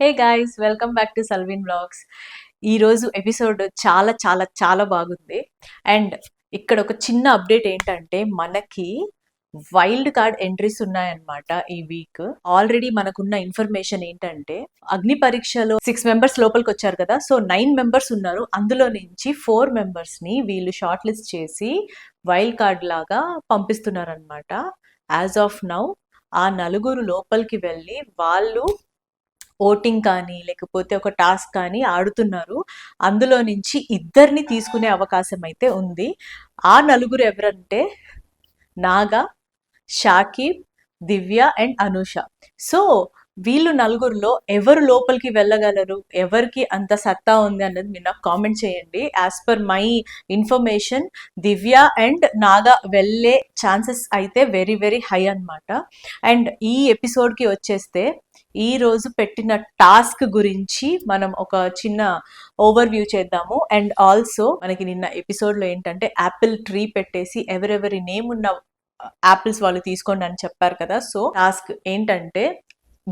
Hey guys welcome back to Salvin blogs ఈరోజు episode చాలా చాలా చాలా బాగుంది. అండ్ ఇక్కడ ఒక చిన్న అప్డేట్ ఏంటంటే మనకి వైల్డ్ కార్డ్ ఎంట్రీస్ ఉన్నాయన్నమాట ఈ వీక్ ఆల్రెడీ మనకున్న ఇన్ఫర్మేషన్ ఏంటంటే అగ్ని పరీక్షలో సిక్స్ మెంబర్స్ లోపలికి వచ్చారు కదా. సో నైన్ మెంబర్స్ ఉన్నారు. అందులో నుంచి ఫోర్ మెంబర్స్ని వీళ్ళు షార్ట్ లిస్ట్ చేసి వైల్డ్ కార్డ్ లాగా పంపిస్తున్నారనమాట యాజ్ ఆఫ్ నౌ ఆ నలుగురు లోపలికి వెళ్ళి వాళ్ళు ఓటింగ్ కానీ లేకపోతే ఒక టాస్క్ కానీ ఆడుతున్నారు. అందులో నుంచి ఇద్దరిని తీసుకునే అవకాశం అయితే ఉంది. ఆ నలుగురు ఎవరంటే నాగా షాకిబ్ దివ్య అండ్ అనూష. సో వీళ్ళు నలుగురిలో ఎవరు లోపలికి వెళ్ళగలరు? ఎవరికి అంత సత్తా ఉంది అన్నది మీరు నాకు కామెంట్ చేయండి. As per my information Divya and Naga వెళ్ళే ఛాన్సెస్ అయితే వెరీ వెరీ హై అన్నమాట. అండ్ ఈ ఎపిసోడ్కి వచ్చేస్తే ఈ రోజు పెట్టిన టాస్క్ గురించి మనం ఒక చిన్న ఓవర్ వ్యూ చేద్దాము. అండ్ ఆల్సో మనకి నిన్న ఎపిసోడ్లో ఏంటంటే యాపిల్ ట్రీ పెట్టేసి ఎవరెవరి నేమ్ ఉన్న uh, యాపిల్స్ వాళ్ళు తీసుకోండి అని చెప్పారు కదా. సో టాస్క్ ఏంటంటే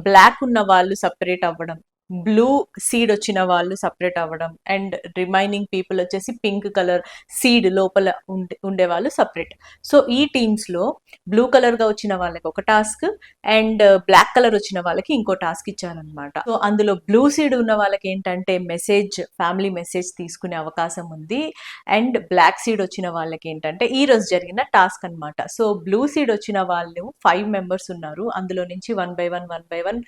బ్లాక్ ఉన్న వాళ్ళు సపరేట్ అవ్వడం. బ్లూ సీడ్ వచ్చిన వాళ్ళు సపరేట్ అవ్వడం అండ్ రిమైనింగ్ పీపుల్ వచ్చేసి పింక్ కలర్ సీడ్ లోపల ఉండే ఉండే వాళ్ళు సపరేట్. సో ఈ టీమ్స్లో బ్లూ కలర్గా వచ్చిన వాళ్ళకి ఒక టాస్క్ అండ్ బ్లాక్ కలర్ వచ్చిన వాళ్ళకి ఇంకో టాస్క్ ఇచ్చారనమాట సో అందులో బ్లూ సీడ్ ఉన్న వాళ్ళకి ఏంటంటే మెసేజ్ ఫ్యామిలీ మెసేజ్ తీసుకునే అవకాశం ఉంది అండ్ బ్లాక్ సీడ్ వచ్చిన వాళ్ళకి ఏంటంటే ఈ రోజు జరిగిన టాస్క్ అన్నమాట. సో బ్లూ సీడ్ వచ్చిన వాళ్ళు ఫైవ్ మెంబర్స్ ఉన్నారు. అందులో నుంచి one by one one by one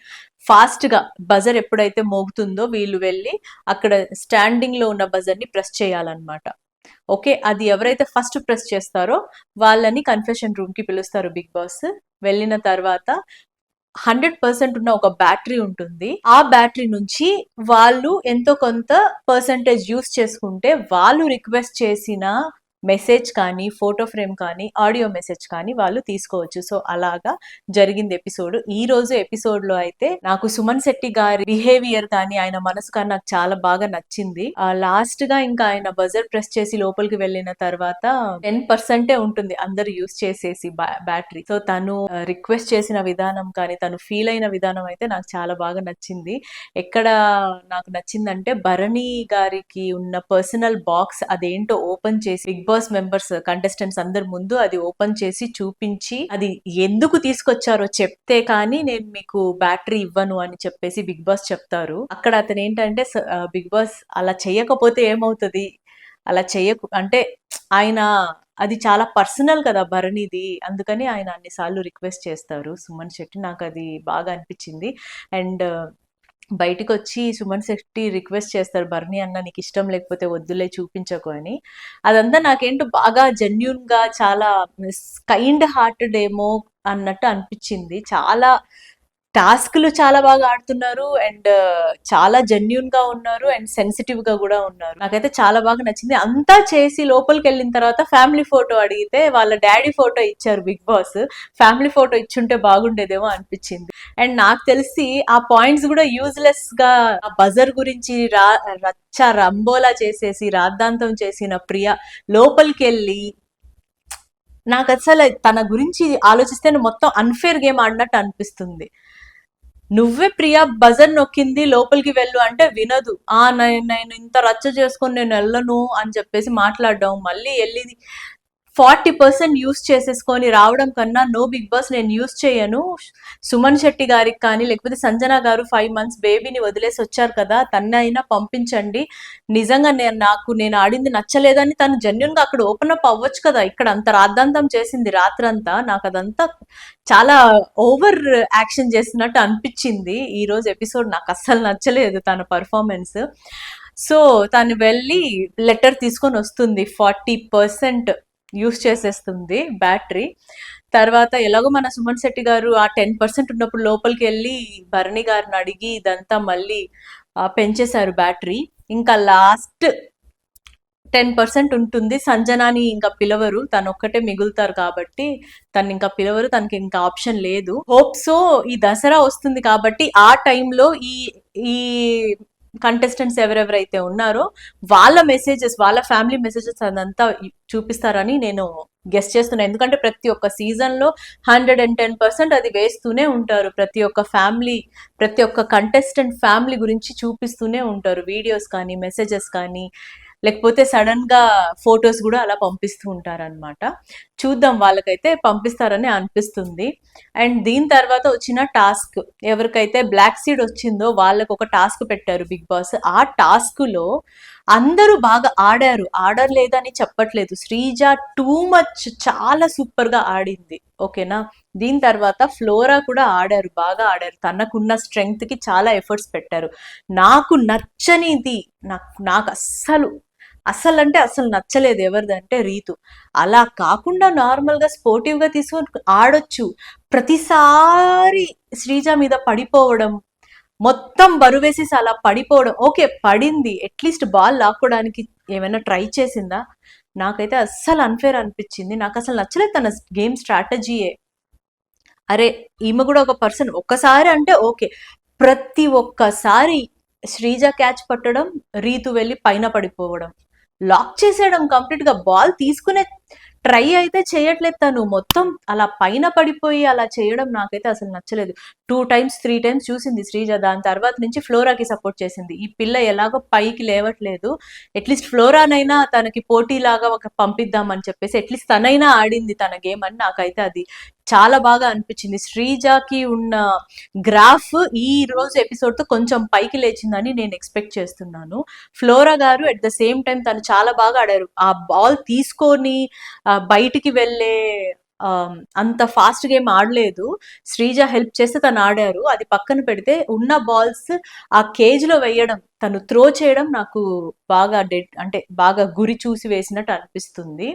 ఫాస్ట్గా బజర్ ఎప్పుడైతే మోగుతుందో వీళ్ళు వెళ్ళి అక్కడ స్టాండింగ్లో ఉన్న బజర్ని ప్రెస్ చేయాలన్నమాట. ఓకే అది ఎవరైతే ఫస్ట్ ప్రెస్ చేస్తారో వాళ్ళని కన్ఫెషన్ రూమ్కి పిలుస్తారు బిగ్ బాస్. వెళ్ళిన తర్వాత హండ్రెడ్ పర్సెంట్ ఉన్న ఒక బ్యాటరీ ఉంటుంది. ఆ బ్యాటరీ నుంచి వాళ్ళు ఎంతో కొంత పర్సంటేజ్ యూస్ చేసుకుంటే వాళ్ళు రిక్వెస్ట్ చేసిన మెసేజ్ కానీ ఫోటో ఫ్రేమ్ కానీ ఆడియో మెసేజ్ కానీ వాళ్ళు తీసుకోవచ్చు. సో అలాగా జరిగింది ఎపిసోడ్. ఈ రోజు ఎపిసోడ్లో అయితే నాకు సుమన్ శెట్టి గారి బిహేవియర్ కానీ ఆయన మనసు కానీ నాకు చాలా బాగా నచ్చింది. లాస్ట్గా ఇంకా ఆయన బజర్ ప్రెస్ చేసి లోపలికి వెళ్ళిన తర్వాత టెన్ పర్సెంటే ఉంటుంది అందరు యూస్ చేసేసి బ్యాటరీ. సో తను రిక్వెస్ట్ చేసిన విధానం కానీ తను ఫీల్ అయిన విధానం అయితే నాకు చాలా బాగా నచ్చింది. ఎక్కడ నాకు నచ్చిందంటే భరణి గారికి ఉన్న పర్సనల్ బాక్స్ అదేంటో ఓపెన్ చేసి బిగ్ బాస్ మెంబర్స్ కంటెస్టెంట్స్ అందరి ముందు అది ఓపెన్ చేసి చూపించి అది ఎందుకు తీసుకొచ్చారో చెప్తే కానీ నేను మీకు బ్యాటరీ ఇవ్వను అని చెప్పేసి బిగ్ బాస్ చెప్తారు. అక్కడ అతను ఏంటంటే బిగ్ బాస్ అలా చేయకపోతే ఏమవుతుంది? అలా చేయకు అంటే ఆయన అది చాలా పర్సనల్ కదా భరణిది. అందుకని ఆయన అన్నిసార్లు రిక్వెస్ట్ చేస్తారు. సుమన్ శెట్టి నాకు అది బాగా అనిపించింది. అండ్ బయటికి వచ్చి సుమన్ శెట్టి రిక్వెస్ట్ చేస్తారు భరణి అన్న నీకు ఇష్టం లేకపోతే వద్దులే చూపించకు అని. అదంతా నాకేంటో బాగా జెన్యున్గా చాలా కైండ్ హార్టెడ్ ఏమో అన్నట్టు అనిపించింది. చాలా టాస్క్లు చాలా బాగా ఆడుతున్నారు అండ్ చాలా జెన్యున్గా ఉన్నారు అండ్ సెన్సిటివ్గా కూడా ఉన్నారు. నాకైతే చాలా బాగా నచ్చింది. అంతా చేసి లోపలికి వెళ్ళిన తర్వాత ఫ్యామిలీ ఫోటో అడిగితే వాళ్ళ డాడీ ఫోటో ఇచ్చారు బిగ్ బాస్. ఫ్యామిలీ ఫోటో ఇచ్చుంటే బాగుండేదేమో అనిపించింది. అండ్ నాకు తెలిసి ఆ పాయింట్స్ కూడా యూజ్లెస్గా ఆ బజర్ గురించి రా రచ్చ రంబోలా చేసేసి రాద్ధాంతం చేసిన ప్రియ లోపలికి వెళ్ళి నాకు అసలు తన గురించి ఆలోచిస్తే మొత్తం అన్ఫేర్ గేమ్ ఆడినట్టు అనిపిస్తుంది. నువ్వే ప్రియా బజర్ నొక్కింది లోపలికి వెళ్ళు అంటే వినదు. ఆ నేను ఇంత రచ్చ చేసుకొని నేను వెళ్ళను అని చెప్పేసి మాట్లాడడం మళ్ళీ వెళ్ళి ఫార్టీ పర్సెంట్ యూస్ చేసేసుకొని రావడం కన్నా నో బిగ్ బాస్ నేను యూస్ చేయను. సుమన్ శెట్టి గారికి కానీ లేకపోతే సంజన గారు ఫైవ్ మంత్స్ బేబీని వదిలేసి వచ్చారు కదా తన్నైనా పంపించండి. నిజంగా నేను నాకు నేను ఆడింది నచ్చలేదని తను జెన్యున్గా అక్కడ ఓపెన్ అప్ అవ్వచ్చు కదా. ఇక్కడ అంత రాద్ధాంతం చేసింది రాత్రంతా. నాకు అదంతా చాలా ఓవర్ యాక్షన్ చేసినట్టు అనిపించింది. ఈ రోజు ఎపిసోడ్ నాకు అస్సలు నచ్చలేదు తన పర్ఫార్మెన్స్. సో తను వెళ్ళి లెటర్ తీసుకొని వస్తుంది ఫార్టీ పర్సెంట్ యూస్ చేసేస్తుంది బ్యాటరీ. తర్వాత ఎలాగో మన సుమన్ శెట్టి గారు ఆ టెన్ పర్సెంట్ ఉన్నప్పుడు లోపలికి వెళ్ళి భరణి గారిని అడిగి ఇదంతా మళ్ళీ పెంచేశారు బ్యాటరీ. ఇంకా లాస్ట్ టెన్ పర్సెంట్ ఉంటుంది. సంజనాని ఇంకా పిలవరు. తను ఒక్కటే మిగులుతారు కాబట్టి తను ఇంకా పిలవరు. తనకి ఇంకా ఆప్షన్ లేదు. హోప్ సో ఈ దసరా వస్తుంది కాబట్టి ఆ టైంలో ఈ ఈ కంటెస్టెంట్స్ ఎవరెవరైతే ఉన్నారో వాళ్ళ మెసేజెస్ వాళ్ళ ఫ్యామిలీ మెసేజెస్ అదంతా చూపిస్తారని నేను గెస్ట్ చేస్తున్నాను ఎందుకంటే ప్రతి ఒక్క సీజన్లో హండ్రెడ్ అండ్ టెన్ పర్సెంట్ అది వేస్తూనే ఉంటారు. ప్రతి ఒక్క ఫ్యామిలీ ప్రతి ఒక్క కంటెస్టెంట్ ఫ్యామిలీ గురించి చూపిస్తూనే ఉంటారు. వీడియోస్ కానీ మెసేజెస్ కానీ లేకపోతే సడన్గా ఫొటోస్ కూడా అలా పంపిస్తూ ఉంటారన్నమాట. చూద్దాం వాళ్ళకైతే పంపిస్తారని అనిపిస్తుంది. అండ్ దీని తర్వాత వచ్చిన టాస్క్ ఎవరికైతే బ్లాక్ సీడ్ వచ్చిందో వాళ్ళకు ఒక టాస్క్ పెట్టారు బిగ్ బాస్. ఆ టాస్క్లో అందరూ బాగా ఆడారు. ఆడలేదని చెప్పట్లేదు. శ్రీజ టూ మచ్ చాలా సూపర్గా ఆడింది. ఓకేనా? దీని తర్వాత ఫ్లోరా కూడా ఆడారు బాగా ఆడారు. తనకున్న స్ట్రెంగ్త్కి చాలా ఎఫర్ట్స్ పెట్టారు. నాకు నచ్చనిది నాకు నాకు అస్సలు అస్సలు అంటే అస్సలు నచ్చలేదు ఎవరిదంటే రీతు. అలా కాకుండా నార్మల్గా స్పోర్టివ్గా తీసుకొని ఆడొచ్చు. ప్రతిసారి శ్రీజ మీద పడిపోవడం మొత్తం బరువేసేసి అలా పడిపోవడం ఓకే పడింది అట్లీస్ట్ బాల్ లాక్కోవడానికి ఏమైనా ట్రై చేసిందా? నాకైతే అస్సలు అన్ఫేర్ అనిపించింది. నాకు అసలు నచ్చలేదు తన గేమ్ స్ట్రాటజీయే. అరే ఈమె కూడా ఒక పర్సన్ ఒక్కసారి అంటే ఓకే. ప్రతి ఒక్కసారి శ్రీజ క్యాచ్ పట్టడం రీతు వెళ్ళి పైన పడిపోవడం. లాక్ చేసేయడం కంప్లీట్గా బాల్ తీసుకునే ట్రై అయితే చేయట్లేదు తను. మొత్తం అలా పైన పడిపోయి అలా చేయడం నాకైతే అసలు నచ్చలేదు. టూ టైమ్స్ త్రీ టైమ్స్ చూసింది శ్రీజ. దాని తర్వాత నుంచి ఫ్లోరాకి సపోర్ట్ చేసింది. ఈ పిల్ల ఎలాగో పైకి లేవట్లేదు. అట్లీస్ట్ ఫ్లోరానైనా తనకి పోటీలాగా ఒక పంపిద్దామని చెప్పేసి అట్లీస్ట్ తనైనా ఆడింది తన గేమ్ అని నాకైతే అది చాలా బాగా అనిపించింది. శ్రీజాకి ఉన్న గ్రాఫ్ ఈ రోజు ఎపిసోడ్తో కొంచెం పైకి లేచిందని నేను ఎక్స్పెక్ట్ చేస్తున్నాను. ఫ్లోరా గారు అట్ ద సేమ్ టైం తను చాలా బాగా ఆడారు. ఆ బాల్ తీసుకొని బయటికి వెళ్ళే అంత ఫాస్ట్ గేమ్ ఆడలేదు. శ్రీజ హెల్ప్ చేస్తే తను ఆడారు. అది పక్కన పెడితే ఉన్న బాల్స్ ఆ కేజ్లో వేయడం తను త్రో చేయడం నాకు బాగా డెడ్ అంటే బాగా గురి చూసి వేసినట్టు అనిపిస్తుంది.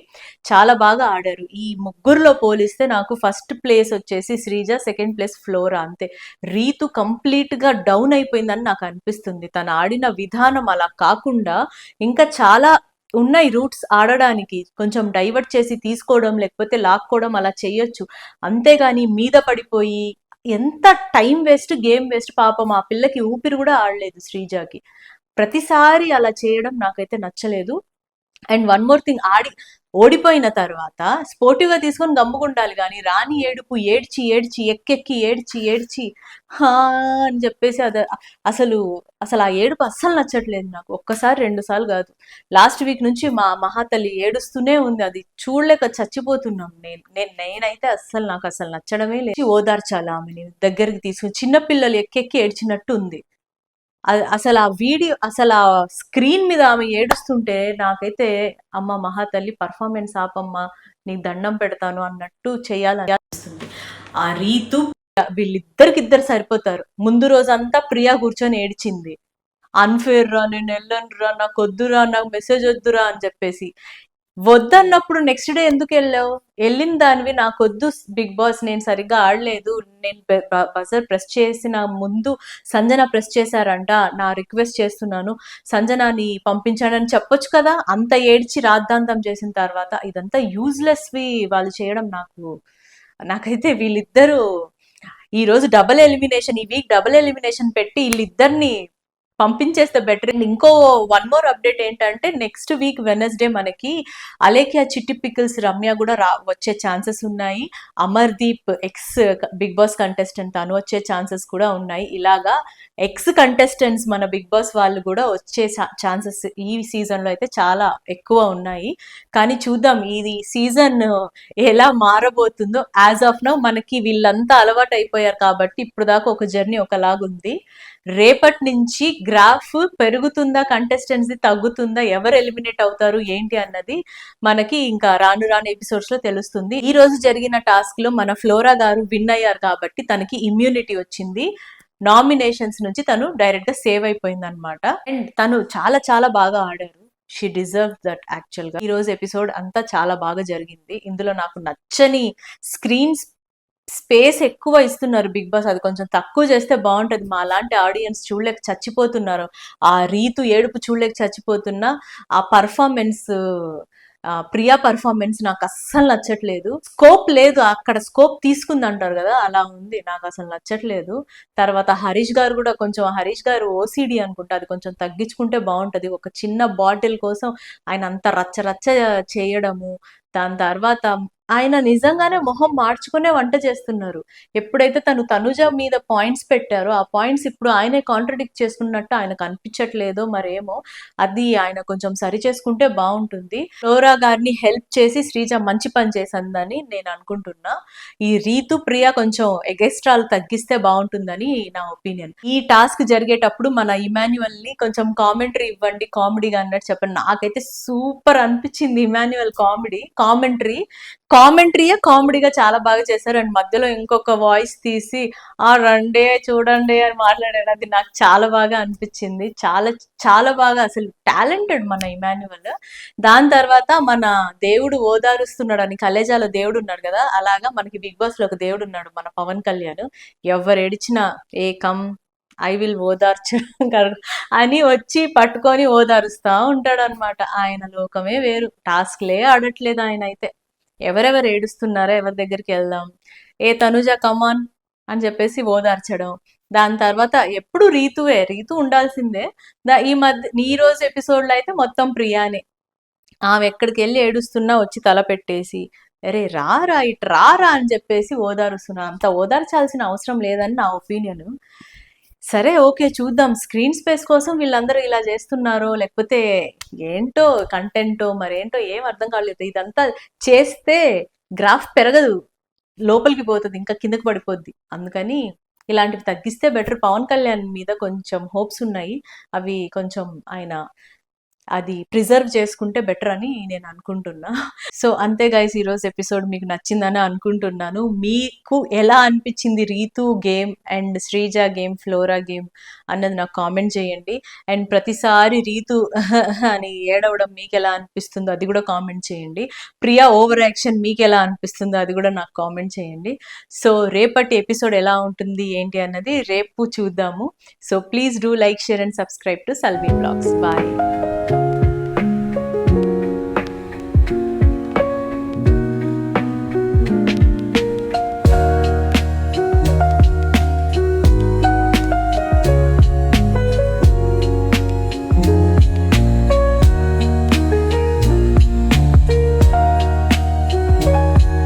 చాలా బాగా ఆడారు. ఈ ముగ్గురులో పోలిస్తే నాకు ఫస్ట్ ప్లేస్ వచ్చేసి శ్రీజ సెకండ్ ప్లేస్ ఫ్లోరా అంతే. రీతు కంప్లీట్గా డౌన్ అయిపోయిందని నాకు అనిపిస్తుంది. తను ఆడిన విధానం అలా కాకుండా ఇంకా చాలా ఉన్నాయి రూట్స్ ఆడడానికి. కొంచెం డైవర్ట్ చేసి తీసుకోవడం లేకపోతే లాక్కోవడం అలా చేయొచ్చు. అంతేగాని మీద పడిపోయి ఎంత టైం వేస్ట్ గేమ్ వేస్ట్ పాపం ఆ పిల్లకి ఊపిరి కూడా ఆడలేదు శ్రీజాకి. ప్రతిసారి అలా చేయడం నాకైతే నచ్చలేదు. అండ్ వన్ మోర్ థింగ్ ఆడి ఓడిపోయిన తర్వాత స్పోర్టివ్గా తీసుకొని గమ్ముకుంటాలి కానీ రాని ఏడుపు ఏడ్చి ఏడ్చి ఎక్కెక్కి ఏడ్చి ఏడ్చి హా అని చెప్పేసి అది అసలు అసలు ఆ ఏడుపు అస్సలు నచ్చట్లేదు నాకు. ఒక్కసారి రెండు సార్లు కాదు. లాస్ట్ వీక్ నుంచి మా మహాతల్లి ఏడుస్తూనే ఉంది. అది చూడలేక చచ్చిపోతున్నాం. నేను నేను నేనైతే అస్సలు నాకు అసలు నచ్చడమే లేదు. ఓదార్చాలి ఆమెని. దగ్గరికి తీసుకుని చిన్నపిల్లలు ఎక్కెక్కి ఏడ్చినట్టు ఉంది. అసలు ఆ వీడియో అసలు ఆ స్క్రీన్ మీద ఆమె ఏడుస్తుంటే నాకైతే అమ్మ మహాతల్లి పర్ఫార్మెన్స్ ఆపమ్మ నీకు దండం పెడతాను అన్నట్టు చేయాలని ఆ రీతు వీళ్ళిద్దరికిద్దరు సరిపోతారు. ముందు రోజంతా ప్రియా కూర్చొని ఏడ్చింది. అన్ఫేర్ రా నేను వెళ్ళను రా నాకు వద్దురా నాకు మెసేజ్ వద్దురా అని చెప్పేసి. వద్దన్నప్పుడు నెక్స్ట్ డే ఎందుకు వెళ్ళావు? వెళ్ళిన దానివి నాకొద్దు బిగ్ బాస్ నేను సరిగ్గా ఆడలేదు నేను బజర్ ప్రెస్ చేసిన ముందు సంజన ప్రెస్ చేశారంట నా రిక్వెస్ట్ చేస్తున్నాను సంజనాని పంపించాడని చెప్పొచ్చు కదా అంత ఏడ్చి రాద్ధాంతం చేసిన తర్వాత ఇదంతా యూజ్లెస్వి వాళ్ళు చేయడం నాకు నాకైతే వీళ్ళిద్దరూ ఈ రోజు డబుల్ ఎలిమినేషన్ ఈ వీక్ డబుల్ ఎలిమినేషన్ పెట్టి వీళ్ళిద్దరిని పంపించేస్తే బెటర్ ఇంకో వన్ మోర్ అప్డేట్ ఏంటంటే నెక్స్ట్ వీక్ వెనస్డే మనకి అలేఖ్య చిట్టి పికిల్స్ రమ్య కూడా రా వచ్చే ఛాన్సెస్ ఉన్నాయి. Amardeep ex Bigg Boss contestant తను వచ్చే ఛాన్సెస్ కూడా ఉన్నాయి. ఇలాగా ఎక్స్ కంటెస్టెంట్స్ మన బిగ్ బాస్ వాళ్ళు కూడా వచ్చే ఛాన్సెస్ ఈ సీజన్లో అయితే చాలా ఎక్కువ ఉన్నాయి. కానీ చూద్దాం ఇది సీజన్ ఎలా మారబోతుందో. యాజ్ ఆఫ్ నౌ మనకి వీళ్ళంతా అలవాటు అయిపోయారు కాబట్టి ఇప్పుడు దాకా ఒక జర్నీ ఒకలాగుంది. రేపటి నుంచి గ్రాఫ్ పెరుగుతుందా కంటెస్టెన్సీ తగ్గుతుందా ఎవరు ఎలిమినేట్ అవుతారు ఏంటి అన్నది మనకి ఇంకా రాను రాను ఎపిసోడ్స్లో తెలుస్తుంది. ఈ రోజు జరిగిన టాస్క్లో మన ఫ్లోరా గారు విన్ అయ్యారు కాబట్టి తనకి ఇమ్యూనిటీ వచ్చింది. నామినేషన్స్ నుంచి తను డైరెక్ట్గా సేవ్ అయిపోయింది అనమాట అండ్ తను చాలా చాలా బాగా ఆడారు. షీ డిజర్వ్ దట్ యాక్చువల్గా. ఈ రోజు ఎపిసోడ్ అంతా చాలా బాగా జరిగింది. ఇందులో నాకు నచ్చని స్క్రీన్స్ స్పేస్ ఎక్కువ ఇస్తున్నారు బిగ్ బాస్. అది కొంచెం తక్కువ చేస్తే బాగుంటది. మా లాంటి ఆడియన్స్ చూడలేక చచ్చిపోతున్నారు. ఆ రీతు ఏడుపు చూడలేక చచ్చిపోతున్నా ఆ పర్ఫార్మెన్స్ ప్రియా పర్ఫార్మెన్స్ నాకు అస్సలు నచ్చట్లేదు. స్కోప్ లేదు. అక్కడ స్కోప్ తీసుకుంది అంటారు కదా అలా ఉంది. నాకు అసలు నచ్చట్లేదు. తర్వాత హరీష్ గారు కూడా కొంచెం హరీష్ గారు ఓసిడి అనుకుంటా అది కొంచెం తగ్గించుకుంటే బాగుంటది. ఒక చిన్న బాటిల్ కోసం ఆయన అంత రచ్చ రచ్చ చేయడము దాని తర్వాత ఆయన నిజంగానే మొహం మార్చుకునే వంట చేస్తున్నారు. ఎప్పుడైతే తను తనుజ మీద పాయింట్స్ పెట్టారో ఆ పాయింట్స్ ఇప్పుడు ఆయనే కాంట్రడిక్ట్ చేసుకున్నట్టు ఆయనకు అనిపించట్లేదో మరేమో అది ఆయన కొంచెం సరి చేసుకుంటే బాగుంటుంది. ఫ్లోరా గారిని హెల్ప్ చేసి శ్రీజ మంచి పని చేసిందని నేను అనుకుంటున్నా. ఈ రీతు ప్రియ కొంచెం ఎగెస్ట్రాలు తగ్గిస్తే బాగుంటుందని నా ఒపీనియన్. ఈ టాస్క్ జరిగేటప్పుడు మన ఇమాన్యువల్ని కొంచెం కామెంటరీ ఇవ్వండి కామెడీగా అన్నట్టు చెప్పండి. నాకైతే సూపర్ అనిపించింది ఇమాన్యువల్ కామెడీ కామెంటరీ. కామెంటరీయే కామెడీగా చాలా బాగా చేశారు. అండ్ మధ్యలో ఇంకొక వాయిస్ తీసి ఆ రండే చూడండి అని మాట్లాడారు. అది నాకు చాలా బాగా అనిపించింది. చాలా చాలా బాగా అసలు టాలెంటెడ్ మన ఇమాన్యువల్. దాని తర్వాత మన దేవుడు ఓదారుస్తున్నాడు అని కలేజాలో దేవుడు ఉన్నాడు కదా అలాగా మనకి బిగ్ బాస్లో ఒక దేవుడు ఉన్నాడు మన పవన్ కళ్యాణ్. ఎవరు ఏడిచినా ఏకం ఐ విల్ ఓదార్చు అని వచ్చి పట్టుకొని ఓదారుస్తా ఉంటాడు అనమాట ఆయన లోకమే వేరు. టాస్క్లే ఆడట్లేదు ఆయన అయితే. ఎవరెవరు ఏడుస్తున్నారో ఎవరి దగ్గరికి వెళ్దాం. ఏ తనుజ కమాన్ అని చెప్పేసి ఓదార్చడం. దాని తర్వాత ఎప్పుడు రీతువే రీతు ఉండాల్సిందే. దా ఈ మధ్య ఈ రోజు ఎపిసోడ్లో అయితే మొత్తం ప్రియానే. ఆమె ఎక్కడికి వెళ్ళి ఏడుస్తున్నా వచ్చి తల పెట్టేసి అరే రారా ఇటు రారా అని చెప్పేసి ఓదారుస్తున్నా. అంత ఓదార్చాల్సిన అవసరం లేదని నా ఒపీనియన్. సరే ఓకే చూద్దాం. స్క్రీన్ స్పేస్ కోసం వీళ్ళందరూ ఇలా చేస్తున్నారో లేకపోతే ఏంటో కంటెంటో మరేంటో ఏం అర్థం కాలేదు. ఇదంతా చేస్తే గ్రాఫ్ పెరగదు. లోపలికి పోతుంది ఇంకా కిందకి పడిపోద్ది. అందుకని ఇలాంటివి తగ్గిస్తే బెటర్. పవన్ కళ్యాణ్ మీద కొంచెం హోప్స్ ఉన్నాయి. అవి కొంచెం ఆయన అది ప్రిజర్వ్ చేసుకుంటే బెటర్ అని నేను అనుకుంటున్నా. సో అంతే గైస్ ఈరోజు ఎపిసోడ్ మీకు నచ్చిందని అనుకుంటున్నాను. మీకు ఎలా అనిపించింది Rithu game and Sreeja game Flora game అన్నది నాకు కామెంట్ చేయండి. అండ్ ప్రతిసారి రీతు అని ఏడవడం మీకు ఎలా అనిపిస్తుందో అది కూడా కామెంట్ చేయండి. ప్రియా ఓవర్ యాక్షన్ మీకు ఎలా అనిపిస్తుందో అది కూడా నాకు కామెంట్ చేయండి. సో రేపటి ఎపిసోడ్ ఎలా ఉంటుంది ఏంటి అన్నది రేపు చూద్దాము. So please do like share and subscribe to Salvi blogs bye you